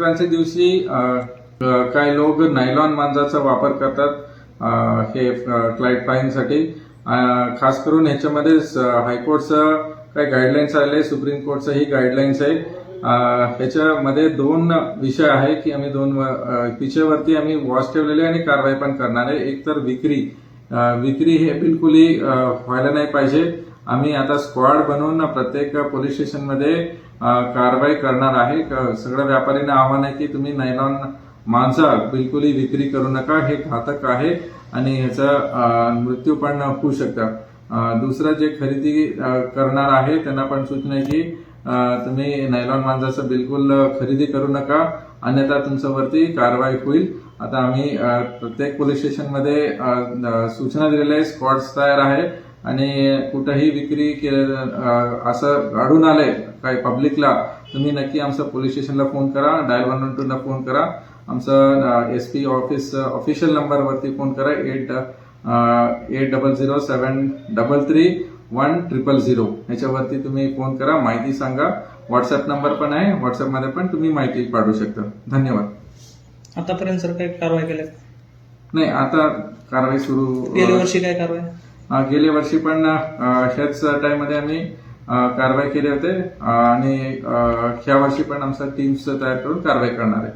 संक्रांती दिवशी काही लोक नायलॉन मांजाचा वापर करतात हे क्लाइट फाईनसाठी खास करून ह्याच्यामध्ये हायकोर्टचं काही गाईडलाईन्स आले सुप्रीम कोर्टचं ही गाईडलाईन्स आहे ह्याच्यामध्ये दोन विषय आहे की आम्ही दोन व- विषयावरती आम्ही वॉच ठेवलेले आणि कारवाई पण करणार आहे. एक तर विक्री. विक्री हे बिलकुलही व्हायला नाही पाहिजे. आम्ही आता स्क्वॉड बनवून प्रत्येक पोलीस स्टेशनमध्ये कारवाई करणार आहे. क- सगळ्या व्यापाऱ्यांना आव्हान आहे की तुम्ही नायलॉन मांसा बिलकुलही विक्री करू नका. हे घातक आहे आणि ह्याचा मृत्यू पण होऊ शकतं. दुसरं जे खरेदी करणार आहे त्यांना पण सूचना आहे की तुम्ही नायलॉन मांजाचं बिलकुल खरेदी करू नका. अन्यथा तुमच्यावरती कारवाई होईल. आता आम्ही प्रत्येक पोलीस स्टेशनमध्ये सूचना दिलेल्या आहे स्क्वॉड्स तयार आहे. आणि कुठंही विक्री केलं असं आढळून आलंय काही पब्लिकला तुम्ही नक्की आमचं पोलीस स्टेशनला फोन करा डायल वन वन टूला फोन करा. आमचं एस पी ऑफिस ऑफिशियल नंबरवरती फोन करा eight eight double zero seven double three one triple zero ह्याच्यावरती तुम्ही फोन करा माहिती सांगा. व्हॉट्सअप नंबर पण आहे. व्हॉट्सअपमध्ये पण तुम्ही माहिती पाठवू शकता. धन्यवाद. आतापर्यंत सर काय कारवाई केल्या नाही आता कारवाई सुरू गेल्या वर्षी काय कारवाई? गेल्या वर्षी पण ह्याच टाइममध्ये आम्ही कारवाई केली होते. आणि ह्या वर्षी पण आमचा टीम्स तयार करून कारवाई करणार आहे.